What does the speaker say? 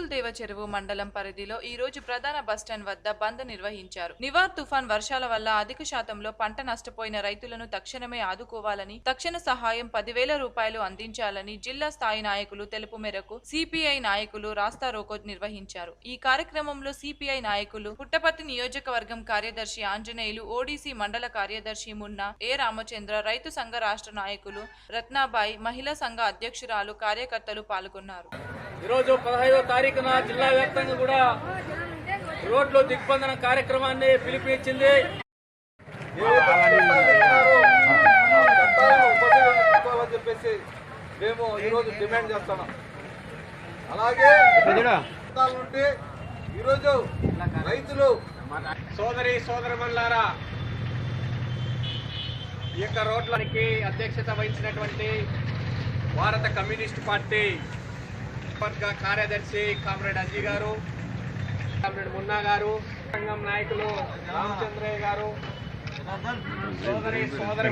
మల్పుల్ చెరువు మండలం పరిధిలో ఈ రోజు ప్రధాన బస్టాండ్ వద్ద బంద్ నిర్వహించారు. నివార్ తుఫాన్ వర్షాల వల్ల అధిక శాతంలో పంట నష్టపోయిన రైతులను తక్షణమే ఆదుకోవాలని తక్షణ సహాయం పదివేల రూపాయలు అందించాలని జిల్లా స్థాయి నాయకులు తెలుపు మేరకు సిపిఐ నాయకులు రాస్తా రోకో నిర్వహించారు. ఈ కార్యక్రమంలో సిపిఐ నాయకులు పుట్టపర్తి నియోజకవర్గం కార్యదర్శి ఆంజనేయులు ఓడీసీ మండల కార్యదర్శి మున్నా ఏ రామచంద్ర రైతు సంఘ రాష్ట్ర నాయకులు రత్నాబాయి మహిళా సంఘ అధ్యక్షురాలు కార్యకర్తలు పాల్గొన్నారు. ఈరోజు పదహైదో తారీఖున జిల్లా వ్యాప్తంగా కూడా రోడ్లు దిగ్బంధన కార్యక్రమాన్ని ఉపయోగించుకోవాలని చెప్పేసి మేము ఈరోజు డిమాండ్ చేస్తున్నాం. అలాగే నుండి ఈరోజు రైతులు సోదరి సోదరమల్లారా ఈ యొక్క రోడ్లకి అధ్యక్షత వహించినటువంటి భారత కమ్యూనిస్ట్ పార్టీ వర్గ కార్యదర్శి కామ్రేడ్ అజీ గారు కామ్రేడ్ మున్నా గారు సంఘం నాయకులు రామచంద్రయ్య గారు సోదరి సోదరి